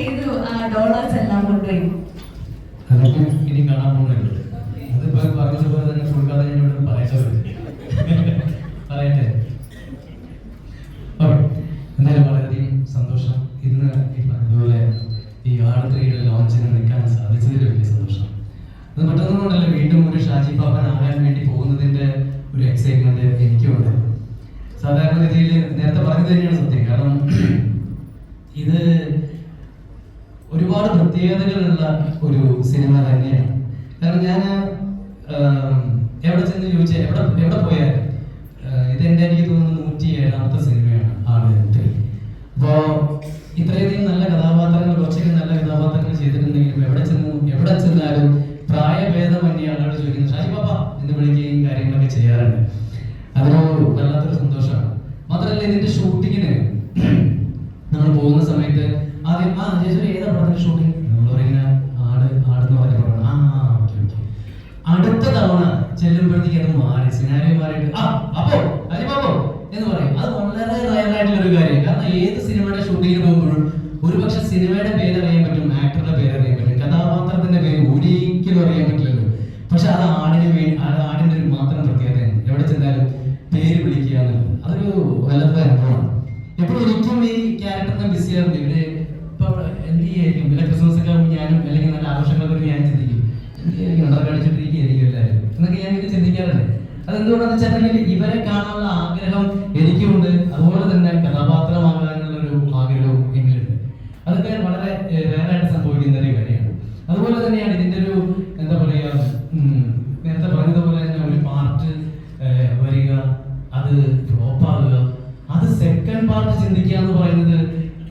ചെയ്തു ഡോളേഴ്സ് എല്ലാം കൊണ്ടുപോയി ഇനി കാണാൻ പോകുന്നുണ്ട്. അതിപ്പോ പറഞ്ഞതുപോലെ തന്നെ ഫുൾ കഥ ഞാൻ ഇവിടെ പറയേണ്ടത് എന്തായാലും വളരെയധികം സന്തോഷം. ഇന്ന് ഈ ഈ ആടത്രിയുടെ ലോഞ്ചിന് നിൽക്കാൻ സാധിച്ചതിൽ വലിയ സന്തോഷം. അത് വീണ്ടും ഒരു ഷാജി പാപ്പൻ വേണ്ടി പോകുന്നതിന്റെ ഒരു എക്സൈറ്റ്മെന്റ് എനിക്കുണ്ട്. സാധാരണ രീതിയിൽ നേരത്തെ പറഞ്ഞത് തന്നെയാണ് സത്യം. കാരണം ഇത് ഒരുപാട് പ്രത്യേകതകളുള്ള ഒരു സിനിമ തന്നെയാണ്. കാരണം ഞാൻ എവിടെ ചെന്ന് ചോദിച്ചാൽ എവിടെ എവിടെ പോയാലും ഇതെന്റെ എനിക്ക് തോന്നുന്നു നൂറ്റി ഏഴാമത്തെ സിനിമയാണ് ആണ് ത്രീ അപ്പോൾ ഇത്രയധികം നല്ല കഥാപാത്രങ്ങൾ കുറച്ചൊക്കെ നല്ല കഥാപാത്രങ്ങൾ ചെയ്തിട്ടുണ്ടെങ്കിലും എവിടെ ചെന്ന് എവിടെ ചെന്നാലും പ്രായഭേദമന്യേ ആളുകൾ ചോദിക്കുന്നു ഷാജി പാപ്പ എന്ന് വിളിക്കുകയും കാര്യങ്ങളൊക്കെ ചെയ്യാറുണ്ട് അതൊരു വല്ലാത്തൊരു സന്തോഷമാണ് മാത്രമല്ല ഇതിന്റെ ഷൂട്ടിങ്ങിന് നമ്മൾ പോകുന്ന സമയത്ത് ആദ്യം ആ ചേച്ചി ഏതാ പടത്തിന്റെ ഷൂട്ടിംഗ് പറയുന്ന ആട് ആടെന്ന് പറഞ്ഞ പടമാണ്. ആ ഓക്കെ ഓക്കെ. അടുത്ത തവണ ചെല്ലുമ്പോഴത്തേക്ക് അത് മാറി സിനാരിയോ മാറിയിട്ട് ആ അപ്പോ അജി പാപ്പോ എന്ന് പറയും. അത് വളരെ റയറായിട്ടുള്ള ഒരു കാര്യം. കാരണം ഏത് സിനിമയുടെ ഷൂട്ടിങ്ങിന് പോകുമ്പോഴും ഒരുപക്ഷെ സിനിമയുടെ പേര് അറിയാൻ പറ്റും ആക്ടറുടെ പേര് അറിയാൻ പറ്റും കഥാപാത്രത്തിന്റെ പേര് ഒരിക്കലും അറിയാൻ പറ്റില്ലല്ലോ. പക്ഷെ അത് ആടിന് വേണ്ടി ആടിന്റെ ഒരു മാത്രം പ്രത്യേകതയാണ്. എവിടെ ചെന്നാലും പേര് വിളിക്കുക എന്നുള്ളത്. അതൊരു വല്ലാത്ത അനുഭവമാണ്. എപ്പോഴും എനിക്കും ഈ ക്യാരക്ടറിനെ ബിസി വരുമ്പോൾ ഞാൻ ചിന്തിക്കും. എനിക്ക് എല്ലാവരും? എന്നൊക്കെ ഞാൻ ഇത് ചിന്തിക്കാറുണ്ട്. അതെന്തുകൊണ്ടാന്ന് വെച്ചിട്ടുണ്ടെങ്കിൽ ഇവരെ കാണാനുള്ള ആഗ്രഹം എനിക്കുമുണ്ട് അതുപോലെ തന്നെ കഥാപാത്രമാകാനുള്ള ഒരു ആഗ്രഹവും എനിക്കുണ്ട്. അതൊക്കെ വളരെ റേറായിട്ട് സംഭവിക്കുന്ന ഒരു കാര്യമാണ് അതുപോലെ തന്നെയാണ് ഇതിന്റെ ഒരു എന്താ പറയാ ഉം, നേരത്തെ പറഞ്ഞതുപോലെ തന്നെ ഒരു പാർട്ട് വരിക അത് ഡ്രോപ്പ് ആകുക. അത് സെക്കൻഡ് പാർട്ട് ചിന്തിക്കുക എന്ന് പറയുന്നത്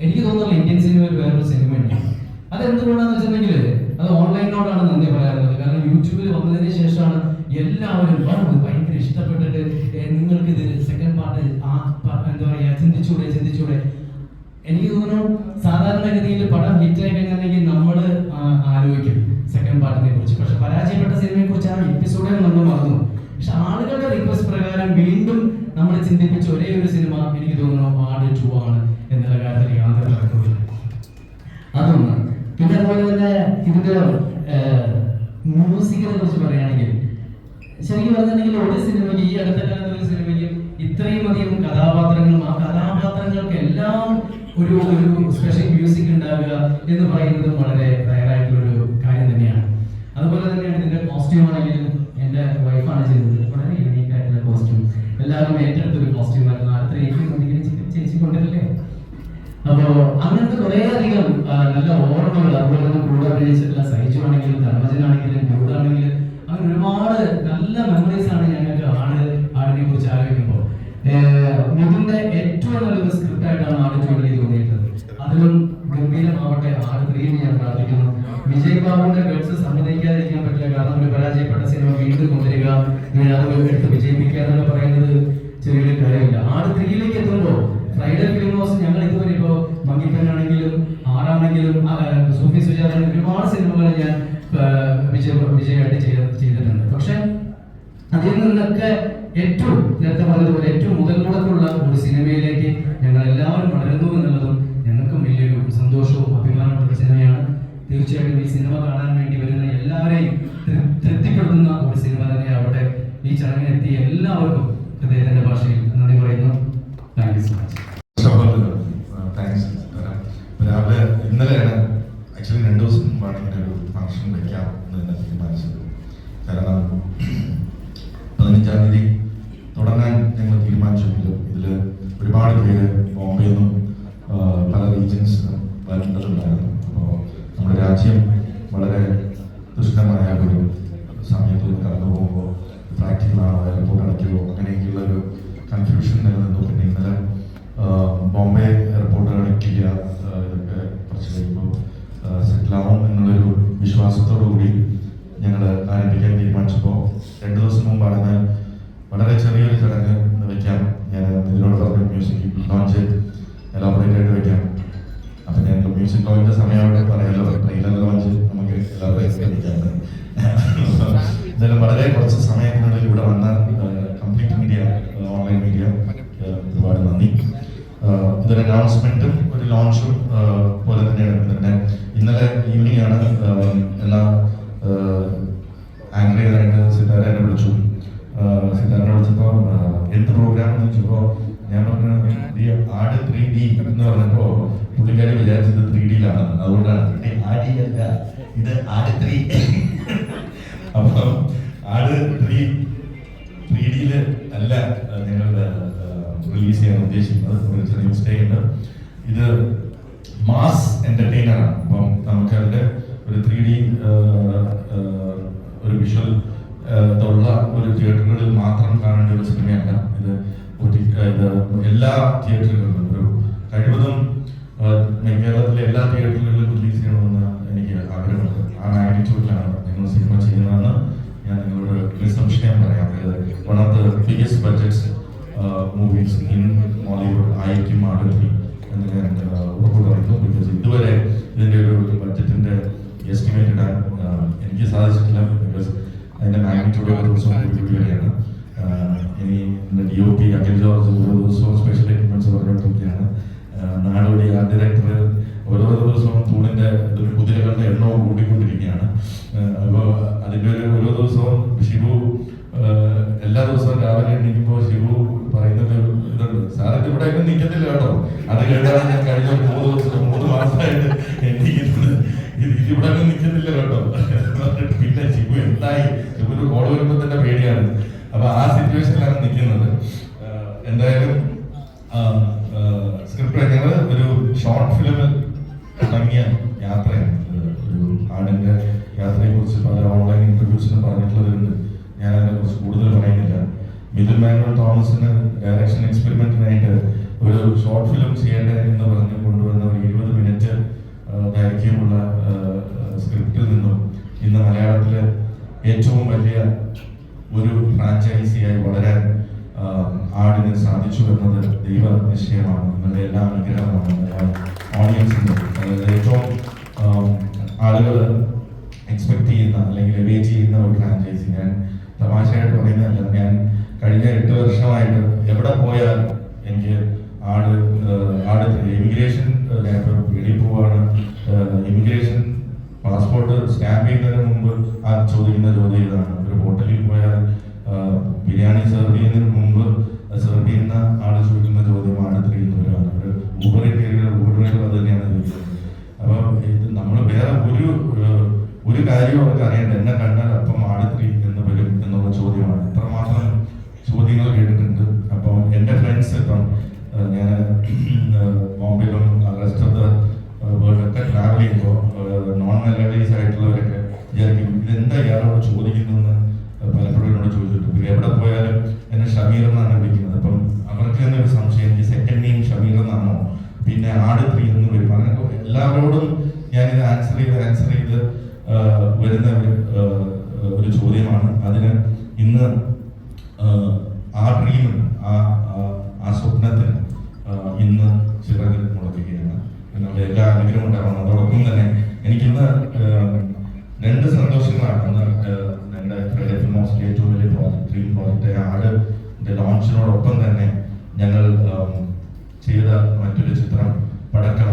എനിക്ക് തോന്നുന്നു ഇന്ത്യൻ ഒരു വേറൊരു സിനിമ ഉണ്ട് അതെന്തുകൊണ്ടാന്ന് വെച്ചിട്ടുണ്ടെങ്കിൽ അത് ഓൺലൈനോടാണ് നന്ദി പറയാറുള്ളത്. കാരണം യൂട്യൂബിൽ വന്നതിന് ശേഷമാണ് എല്ലാവരും "വൗ, ഇത് ഭയങ്കര ഇഷ്ടപ്പെട്ടിട്ട് നിങ്ങൾക്ക് ഇത് സെക്കൻഡ് പാർട്ട് ആ എന്താ പറയാ ചിന്തിച്ചൂടെ ചിന്തിച്ചൂടെ. എനിക്ക് തോന്നുന്നു സാധാരണഗതിയിൽ പടം ഹിറ്റ് ആയി കഴിഞ്ഞിട്ടുണ്ടെങ്കിൽ നമ്മൾ ആലോചിക്കും സെക്കൻഡ് പാർട്ടിനെ കുറിച്ച്. പക്ഷെ പരാജയപ്പെട്ട സിനിമയെ കുറിച്ച് ആ എപ്പിസോഡേ നമ്മൾ മറന്നു പക്ഷെ ആളുകളുടെ റിക്വസ്റ്റ് പ്രകാരം വീണ്ടും നമ്മൾ ചിന്തിപ്പിച്ച ഒരേ ഒരു സിനിമ എനിക്ക് തോന്നുന്നു ആട് ടു ആണ് എന്നുള്ള കാര്യത്തിൽ യാതൊരു അതൊന്ന്. പിന്നെ അതുപോലെ തന്നെ ഇതിന്റെ മ്യൂസിക്കിനെ കുറിച്ച് പറയുകയാണെങ്കിൽ ശരിക്കും പറഞ്ഞിട്ടുണ്ടെങ്കിൽ ഒരു സിനിമയ്ക്ക് ഈ അടുത്ത കാലത്ത് ഒരു സിനിമയ്ക്ക് ഇത്രയും അധികം കഥാപാത്രങ്ങളും ആ കഥാപാത്രങ്ങൾക്ക് എല്ലാം ഒരു ഒരു സ്പെഷ്യൽ മ്യൂസിക് ഉണ്ടാവുക എന്ന് പറയുന്നതും വളരെ റയറായിട്ടുള്ള ഒരു കാര്യം തന്നെയാണ്. അതുപോലെ തന്നെയാണ് ഇതിന്റെ കോസ്റ്റ്യൂം ആണെങ്കിലും എന്റെ വൈഫാണ് ചെയ്തത് വളരെ യൂണീക്ക് ആയിട്ടുള്ള കോസ്റ്റ്യൂം എല്ലാവരും ഏറ്റെടുത്തൊരു കോസ്റ്റ്യൂം ആയിരുന്നു. അടുത്ത ചേച്ചി കൊണ്ടില്ലേ അങ്ങനത്തെ കുറെ അധികം നല്ല ഓർമ്മകൾ അതുപോലെ തന്നെ കൂടെ അഭിനയിച്ചിട്ടുള്ള സൈജു ആണെങ്കിലും ധർമ്മജനാണെങ്കിലും ഗൗഡാണെങ്കിലും അങ്ങനെ ഒരുപാട് നല്ല മെമ്മറീസ് ആണ് ഞങ്ങൾക്ക് ആട് ആടിനെ കുറിച്ച് ആലോചിക്കുമ്പോൾ. മുതിന്റെ ഏറ്റവും നല്ലൊരു സ്ക്രിപ്റ്റ് ആയിട്ടാണ് ആട് ചൂടിനെ തോന്നിയിട്ടുള്ളത്. അതിലും ഗംഭീരമാവട്ടെ ആട് ത്രീ ഞാൻ പ്രാർത്ഥിക്കുന്നു. വിജയ് ബാബുവിന്റെ ഗഡ്സ് സമ്മതിക്കാതിരിക്കാൻ പറ്റില്ല. കാരണം ഒരു പരാജയപ്പെട്ട സിനിമ വീണ്ടും കൊണ്ടുവരിക. ഇങ്ങനെ അത് എടുത്ത് വിജയിപ്പിക്കുക എന്നൊക്കെ പറയുന്നത് ചെറിയൊരു കാര്യമില്ല. ആട് ത്രീയിലേക്ക് എത്തുമ്പോൾ ഫ്രൈഡേ ഫിലിം ഹൗസ് ഞങ്ങൾ ഇതുവരെ ഇപ്പോ മങ്ങിപ്പനാണെങ്കിലും ആറാണെങ്കിലും സൂഫി സുജാത ഒരുപാട് സിനിമകൾ ഞാൻ വിജയ വിജയമായിട്ട് ചെയ്ത ചെയ്തിട്ടുണ്ട്. പക്ഷെ അതിൽ നിന്നൊക്കെ ഏറ്റവും നേരത്തെ പറഞ്ഞതുപോലെ ഏറ്റവും മുതൽ മുടക്കുള്ള ഒരു സിനിമയിലേക്ക് ഞങ്ങൾ എല്ലാവരും വളരുന്നു എന്നുള്ളതും ഞങ്ങൾക്കും വലിയൊരു സന്തോഷവും അഭിമാനമുള്ള സിനിമയാണ്. തീർച്ചയായിട്ടും ഈ സിനിമ കാണാൻ വേണ്ടി വരുന്ന എല്ലാവരെയും തൃപ്തിപ്പെടുത്തുന്ന ഒരു സിനിമ തന്നെ തന്നെയാവട്ടെ. ഈ ചടങ്ങിനെത്തിയ എല്ലാവർക്കും ഹൃദയത്തിന്റെ ഭാഷയിൽ നന്ദി പറയുന്നു. Thank you so much thanks രാവിലെ ഇന്നലെയാണ് ആക്ച്വലി രണ്ട് ദിവസം മുമ്പാണ് ഇങ്ങനെ ഒരു ഫംഗ്ഷൻ വെക്കാം എന്ന് തന്നെ തീരുമാനിച്ചത് കാരണം പതിനഞ്ചാം തീയതി തുടങ്ങാൻ ഞങ്ങൾ തീരുമാനിച്ചെങ്കിലും ഇതിൽ ഒരുപാട് പേര് ബോംബെയിൽ നിന്നും പല റീജിയൻസ് വരേണ്ടതുണ്ടായിരുന്നു. അപ്പോൾ നമ്മുടെ രാജ്യം വളരെ ദുഷ്കരമായ ഒരു സമയത്ത് കടന്നു പോകുമ്പോൾ പ്രാക്ടിക്കലാണോ എയർപോർട്ട് അടയ്ക്കുമോ അങ്ങനെയൊക്കെയുള്ള ഒരു കൺഫ്യൂഷൻ നിലനിന്നു. പിന്നെ ഇന്നലെ ബോംബെ എയർപോർട്ട് ഇതൊക്കെ കുറച്ച് കഴിയുമ്പോൾ സെറ്റിലാവും എന്നുള്ളൊരു വിശ്വാസത്തോടു കൂടി ഞങ്ങൾ ആരംഭിക്കാൻ തീരുമാനിച്ചപ്പോൾ രണ്ട് ദിവസം മുമ്പാണ് ഞാൻ വളരെ ചെറിയൊരു ചടങ്ങ് വെക്കാം. ഞാൻ ഇതിനോട് പറഞ്ഞ മ്യൂസിക് ലോഞ്ച് എലാബറേറ്റ് ആയിട്ട് വെക്കാം. അപ്പം ഞാൻ മ്യൂസിക് ലോഞ്ചിന്റെ സമയമായിട്ട് പറയാലോ. ട്രെയിലർ ലോഞ്ച് നമുക്ക് എല്ലാവരും വെക്കാം എന്തായാലും വളരെ കുറച്ച് സമയത്തിനുള്ളിൽ ഇവിടെ വന്ന കംപ്ലീറ്റ് മീഡിയ ഓൺലൈൻ മീഡിയ ഒരുപാട് നന്ദി. ഇതൊരു അനൗൺസ്മെന്റും ഒരു ലോഞ്ചും പോലെ തന്നെയാണ് പിന്നെ ഇന്നലെ ഈവനിങ് ആണ് എല്ലാ ആങ്കർ ചെയ്തായിട്ട് സിതാര വിളിച്ചു. സിതാരനെ വിളിച്ചപ്പോൾ എന്ത് പ്രോഗ്രാം എന്ന് വെച്ചപ്പോൾ ഞാൻ പറഞ്ഞു ആട് ത്രീ ഡി എന്ന് പറഞ്ഞപ്പോൾ പുള്ളിക്കാരി വിചാരിച്ചത് ത്രീ ഡിയിലാണ് അതുകൊണ്ടാണ് "ഏയ്, ആടി അല്ല ഇത് ആട് ത്രീ അപ്പം ആട് ത്രീ ത്രീ ഡിയിൽ അല്ല ഞങ്ങൾ റിലീസ് ചെയ്യാൻ ഉദ്ദേശിക്കുന്നത് ഒരു ചെറിയ മിസ്റ്റേക്ക് ഉണ്ട്. ഇത് മാസ് എന്റർടൈനർ ആണ്. അപ്പം നമുക്ക് അതിന്റെ ഒരു ത്രീ ഡി ഒരു വിഷ്വൽ ഉള്ള ഒരു തിയേറ്ററുകളിൽ മാത്രം കാണേണ്ട ഒരു സിനിമയല്ല ഇത് ഇത് എല്ലാ തിയേറ്ററുകളിലും ഒരു കഴിവതും കേരളത്തിലെ എല്ലാ തിയേറ്ററുകളിലും റിലീസ് ചെയ്യണമെന്ന് എനിക്ക് ആഗ്രഹമുണ്ട്. ആ മാഗ്നിറ്റ്യൂഡിലാണ് നിങ്ങൾ സിനിമ ചെയ്യുന്നതെന്ന് ഞാൻ നിങ്ങളോട് നിസ്സംശയം പറയാം. ഇത് one of the biggest budgets movies in Mollywood ആയിരിക്കും ആടുത്തി എന്ന് ഞാൻ ആ, ബിക്കോസ് ഇതുവരെ ഇതിന്റെ ഒരു ബഡ്ജറ്റിന്റെ എസ്റ്റിമേറ്റ് ഇടാൻ എനിക്ക് സാധിച്ചിട്ടില്ല. ബിക്കോസ് അതിന്റെ മാഗ്നിറ്റ്യൂഡ് ഓരോ ദിവസവും കൂടി കൂടി വരികയാണ് ആ, ഇനി D O P Akhil George ഓരോ ദിവസവും സ്പെഷ്യൽ എക്യുപ്മെന്റ്സ് പറഞ്ഞുകൊണ്ടിരിക്കുകയാണ്. നാടോടി ആർട്ട് ഡയറക്ടർ ഓരോ ദിവസവും തൂണിന്റെ കുതിരകളുടെ എണ്ണവും കൂട്ടിക്കൊണ്ടിരിക്കുകയാണ് അപ്പോൾ അതിന്റെ ഒരു ഓരോ ദിവസവും ഷിബു എല്ലാ ദിവസവും രാവിലെ എണീക്കുമ്പോൾ ശിവു പറയുന്നത് ഇതുണ്ട്. സാറൊക്കെ ഇവിടെ ഒന്നും നിൽക്കത്തില്ല കേട്ടോ. അത് കേട്ടാണ് ഞാൻ കഴിഞ്ഞ മൂന്ന് ദിവസം മൂന്ന് മാസമായിട്ട് എണീക്കുന്നത്. ഇവിടെ ഒന്നും നിൽക്കത്തില്ല കേട്ടോ. പിന്നെ ശിവു എന്തായി? ശിവു ഒരു കോൾ വരുമ്പോൾ തന്നെ പേടിയാണ്. അപ്പൊ ആ സിറ്റുവേഷനിലാണ് നിൽക്കുന്നത്. എന്തായാലും സ്ക്രിപ്റ്റ് ഞങ്ങൾ ഒരു ഷോർട്ട് ഫിലിമിൽ തുടങ്ങിയ യാത്രയാണ്. ഒരു ആടിന്റെ യാത്രയെ കുറിച്ച് പല ഓൺലൈൻ ഇന്റർവ്യൂസിനും പറഞ്ഞിട്ടുള്ളതുണ്ട് ഞാൻ അതിനെ കുറിച്ച് കൂടുതൽ പറയുന്നില്ല മിഥുൻ മാനുവൽ തോമസിന് ഡയറക്ഷൻ എക്സ്പെരിമെന്റിനായിട്ട് ഒരു ഷോർട്ട് ഫിലിം ചെയ്യേണ്ടത് എന്ന് പറഞ്ഞ് കൊണ്ടുവന്ന ഒരു ഇരുപത് മിനിറ്റ് ദൈർഘ്യമുള്ള സ്ക്രിപ്റ്റിൽ നിന്നും ഇന്ന് മലയാളത്തിലെ ഏറ്റവും വലിയ ഒരു ഫ്രാഞ്ചൈസിയായി വളരാൻ ആടിന് സാധിച്ചു എന്നത് ദൈവ നിശ്ചയമാണ്. നിങ്ങളുടെ എല്ലാ അനുഗ്രഹമാണ് ഓഡിയൻസിന് അതായത് ഏറ്റവും ആളുകൾ എക്സ്പെക്ട് ചെയ്യുന്ന അല്ലെങ്കിൽ വെയിറ്റ് ചെയ്യുന്ന ഒരു ഫ്രാഞ്ചൈസി ഞാൻ തമാശയായിട്ട് പറയുന്നതല്ല ഞാൻ കഴിഞ്ഞ എട്ട് വർഷമായിട്ട് എവിടെ പോയാൽ എനിക്ക് ആട് ആട് ഇമിഗ്രേഷൻ വെളിയിൽ പോവാണ്. ഇമിഗ്രേഷൻ പാസ്പോർട്ട് സ്റ്റാമ്പ് ചെയ്യുന്നതിന് മുമ്പ് ആ ചോദിക്കുന്ന ചോദ്യം ഇതാണ്. ഒരു ഹോട്ടലിൽ പോയാൽ ബിരിയാണി സെർവ് ചെയ്യുന്നതിന് മുമ്പ് ഇയാളോട് ചോദിക്കുന്നതെന്ന് പലപ്പോഴും എന്നോട് ചോദിച്ചിട്ടുണ്ട്. എവിടെ പോയാലും എന്നെ ഷമീർ എന്നാണ് വിളിക്കുന്നത്. അപ്പം അവർക്ക് തന്നെ ഒരു സംശയം. എനിക്ക് സെക്കൻഡ് നെയിം ഷമീർ എന്നാണോ? പിന്നെ ആട് ത്രീ എന്ന് വരും. അങ്ങനെ എല്ലാവരോടും ഞാനിത് ആൻസർ ചെയ്ത് ആൻസർ ചെയ്ത് വരുന്ന ഒരു ചോദ്യമാണ്. അതിന് ഇന്ന് ആ, ഡ്രീമിന് ആ ആ- സ്വപ്നത്തിന് ഇന്ന് ചിറക് മുളപ്പിക്കുകയാണ് എന്നുള്ള എല്ലാ അനുഗ്രഹം ഉണ്ടാവണം അതോടൊപ്പം തന്നെ എനിക്കിന്ന് രണ്ട് സന്തോഷങ്ങളാണ് ഞങ്ങളുടെ ഫ്രൈഡേ ഫിലിമോസിലെ ഏറ്റവും വലിയ പ്രോജക്റ്റ് ഡ്രീം പ്രോജക്റ്റ് ആട് ലോഞ്ചിനോടൊപ്പം തന്നെ ഞങ്ങൾ ചെയ്ത മറ്റൊരു ചിത്രം പടക്കം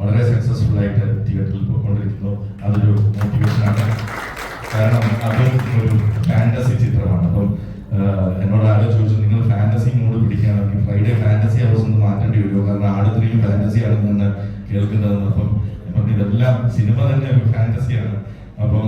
വളരെ സക്സസ്ഫുൾ ആയിട്ട് തിയേറ്ററിൽ പോയിക്കൊണ്ടിരിക്കുന്നു. അതൊരു മോട്ടിവേഷനാണ് കാരണം അതും ഒരു ഫാന്റസി ചിത്രമാണ്. അപ്പം എന്നോട് ആരോ ചോദിച്ചു നിങ്ങൾ ഫാന്റസി മൂഡ് പിടിക്കുകയാണെങ്കിൽ ഫ്രൈഡേ ഫാന്റസി ഹൗസ് ഒന്ന് മാറ്റേണ്ടി വരുമോ? കാരണം ആടുത്രിയും ഫാന്റസി ആണെന്നാണ് കേൾക്കുന്നത് അപ്പം ഇതെല്ലാം സിനിമ തന്നെ ഒരു ഫാന്റസിയാണ് അപ്പം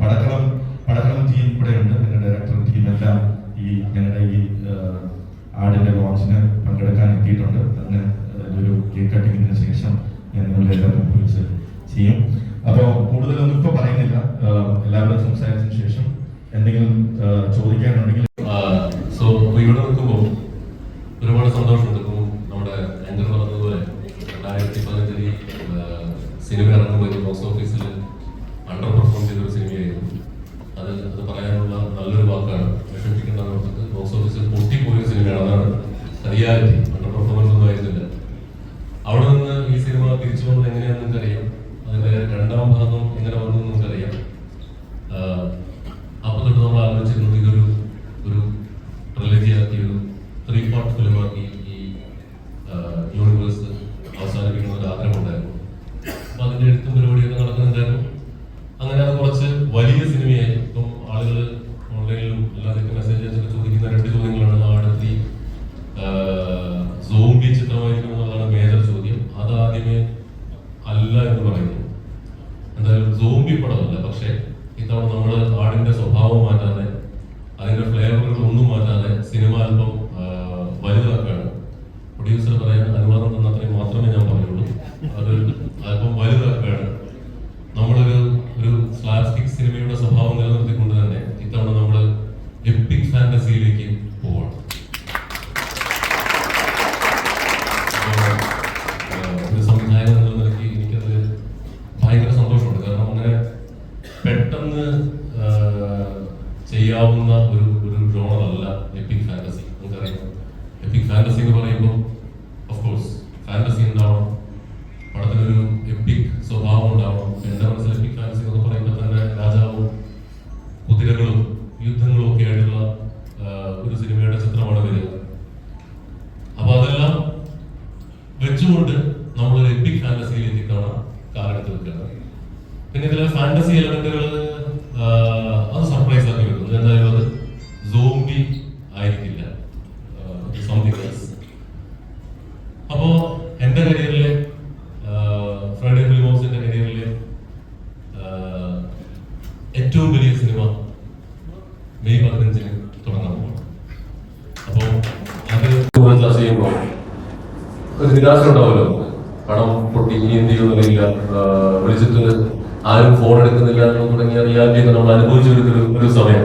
പടക്കളം പടക്കളം ടീം ഇവിടെ ഉണ്ട്. എന്റെ ഡയറക്ടർ ടീം എല്ലാം ഈ ഞങ്ങളുടെ ഈ ആടിന്റെ ലോഞ്ചിന് പങ്കെടുക്കാൻ എത്തിയിട്ടുണ്ട്. അതിന് ഒരു കേക്ക് കട്ടിങ്ങിന് ശേഷം ഞാൻ നിങ്ങളുടെ എല്ലാവരും വിളിച്ച് ചെയ്യും. അപ്പോൾ കൂടുതലൊന്നും ഇപ്പോൾ പറയുന്നില്ല. എല്ലാവരും സംസാരിച്ചതിന് ശേഷം എന്തെങ്കിലും ചോദിക്കാനുണ്ടെങ്കിൽ റിയാലിറ്റി പിന്നെ ഇതിലെ ഫാന്റസി എലമെന്റുകൾ അത് സർപ്രൈസ് ആക്കി വെക്കുന്നു എന്തായാലും അത് സോംബി ആയിരിക്കില്ല. സംതിങ് അപ്പോ എന്റെ കരിയറിലെ ഫ്രൈഡേ ഫിലിം ഹൗസിന്റെ കരിയറിലെ ഏറ്റവും വലിയ സിനിമ മെയ് പതിനഞ്ചിന് തുടങ്ങാൻ പോകണം അപ്പോൾ അത് ചർച്ച ചെയ്യുമ്പോൾ ഒരു നിരാശ ഉണ്ടാവുമല്ലോ. പണം പൊട്ടി ഇനി എന്ത് ചെയ്യുന്നില്ല വിളിച്ചിട്ട് ആരും ഫോൺ എടുക്കുന്നില്ല എന്ന് തുടങ്ങിയ റിയാലിറ്റി നമ്മൾ അനുഭവിച്ചു വരുന്ന ഒരു- സമയം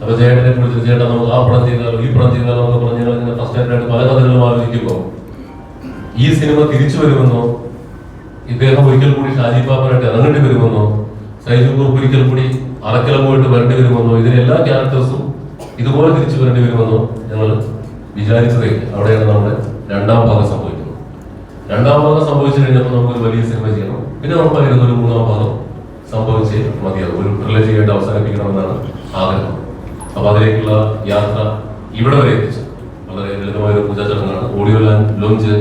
അപ്പൊ ചേട്ടനെ കുറിച്ച് ചേട്ടൻ നമുക്ക് ആ പടം ചെയ്താലോ ഈ പടം ചെയ്താലോ എന്ന് പറഞ്ഞ് ഫസ്റ്റ് ആയിട്ട് പല കഥകളും ആലോചിക്കുമ്പോൾ ഈ സിനിമ തിരിച്ചു വരുമെന്നോ ഇദ്ദേഹം ഒരിക്കൽ കൂടി ഷാജി പാപ്പനായിട്ട് ഇറങ്ങേണ്ടി വരുമെന്നോ സൈജു ഗ്രൂപ്പ് ഒരിക്കൽ കൂടി അറക്കലം പോയിട്ട് വരേണ്ടി വരുമെന്നോ ഇതിന് എല്ലാ ക്യാരക്ടേഴ്സും ഇതുപോലെ തിരിച്ചു വരേണ്ടി വരുമെന്നോ ഞങ്ങൾ വിചാരിച്ചതേ. അവിടെയാണ് നമ്മുടെ രണ്ടാം ഭാഗം സംഭവിക്കുന്നത്. രണ്ടാം ഭാഗം സംഭവിച്ചു കഴിഞ്ഞപ്പോൾ നമുക്കൊരു വലിയ സിനിമ ചെയ്യണം. പിന്നെ ഉറപ്പായിരുന്നു ഒരു മൂന്നാം പാദം സംഭവിച്ച് മതിയാകും ഒരു ആയിട്ട് അവസാനിപ്പിക്കണമെന്നാണ് ആഗ്രഹം. അപ്പൊ അതിലേക്കുള്ള യാത്ര ഇവിടെ വരെ എത്തിച്ചു. വളരെ ലളിതമായ ഒരു പൂജാ ചടങ്ങാണ്. ഓഡിയോ ലാൻഡ് ലോഞ്ച്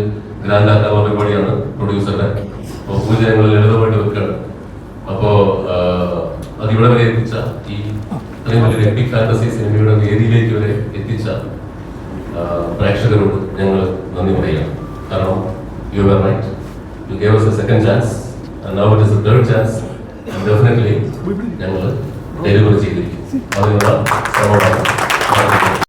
ഗ്രാൻഡ് ആക്കാനുള്ള പരിപാടിയാണ് പ്രൊഡ്യൂസറുടെ അപ്പോൾ പൂജ ഞങ്ങൾ ലളിതമായിട്ട് വെക്കുകയാണ്. അപ്പോ ഇവിടെ വരെ എത്തിച്ച ഈ അത്രയും വലിയൊരു എപ്പിക് ഫാന്റസി സിനിമയുടെ വേദിയിലേക്ക് വരെ എത്തിച്ച പ്രേക്ഷകരോട് ഞങ്ങൾ നന്ദി പറയുകയാണ്. കാരണം you are right you gave us a second chance and now it is a third chance definitely ഞങ്ങൾ ഡെലിവറി ചെയ്തിരിക്കും. അതിനുള്ള ശ്രമമാണ്.